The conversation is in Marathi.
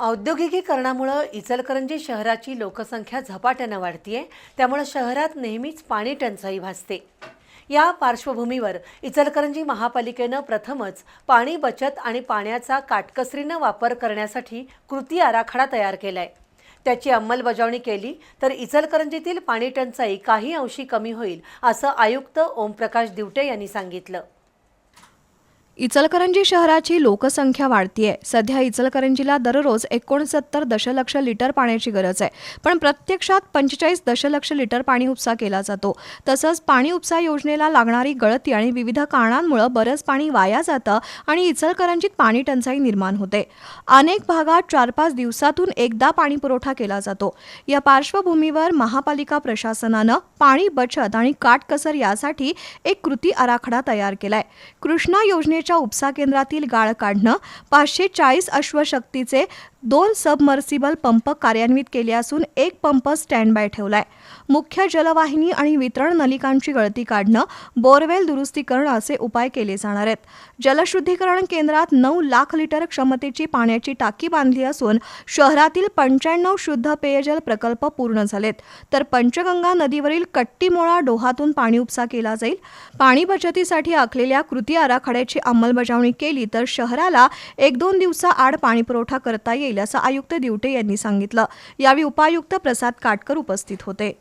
औद्योगिकीकरणामुळं इचलकरंजी शहराची लोकसंख्या झपाट्यानं वाढतीये. त्यामुळं शहरात नेहमीच पाणी टंचाई भासते. या पार्श्वभूमीवर इचलकरंजी महापालिकेनं प्रथमच पाणी बचत आणि पाण्याचा काटकसरीनं वापर करण्यासाठी कृती आराखडा तयार केलाय. त्याची अंमलबजावणी केली तर इचलकरंजीतील पाणी टंचाई काही अंशी कमी होईल असं आयुक्त ओमप्रकाश दिवटे यांनी सांगितलं. इचलकरंजी शहराची लोकसंख्या वाढतीये. सध्या इचलकरंजीला दररोज एकोणसत्तर दशलक्ष लिटर पाण्याची गरज आहे. पण प्रत्यक्षात पंचेचाळीस दशलक्ष लिटर पाणी उपसा केला जातो. तसंच पाणी उपसा योजनेला लागणारी गळती आणि विविध कारणांमुळे बरंच पाणी वाया जातं आणि इचलकरंजीत पाणी टंचाई निर्माण होते. अनेक भागात चार पाच दिवसातून एकदा पाणी पुरवठा केला जातो. या पार्श्वभूमीवर महापालिका प्रशासनानं पाणी बचत आणि काटकसर यासाठी एक कृती आराखडा तयार केलाय. कृष्णा योजने योजनेच्या उपसा केंद्रातील गाळ काढणं पाचशे चाळीस अश्वशक्तीचे दोन सबमर्सिबल पंप कार्यान्वित केले असून एक पंप स्टँड बाय ठेवलाय. मुख्य जलवाहिनी आणि वितरण नलिकांची गळती काढणं बोरवेल दुरुस्ती करणं असे उपाय केले जाणार आहेत. जलशुद्धीकरण केंद्रात नऊ लाख लिटर क्षमतेची पाण्याची टाकी बांधली असून शहरातील पंच्याण्णव शुद्ध पेयजल प्रकल्प पूर्ण झालेत. तर पंचगंगा नदीवरील कट्टीमोळा डोहातून पाणी उपसा केला जाईल. पाणी बचतीसाठी आखलेल्या कृती आराखड्याची अंमलबजावणी केली तर शहराला एक दोन दिवसाआड पाणीपुरवठा करता येईल असं आयुक्त दिवटे यांनी सांगितलं. यावेळी उपायुक्त प्रसाद काटकर उपस्थित होते.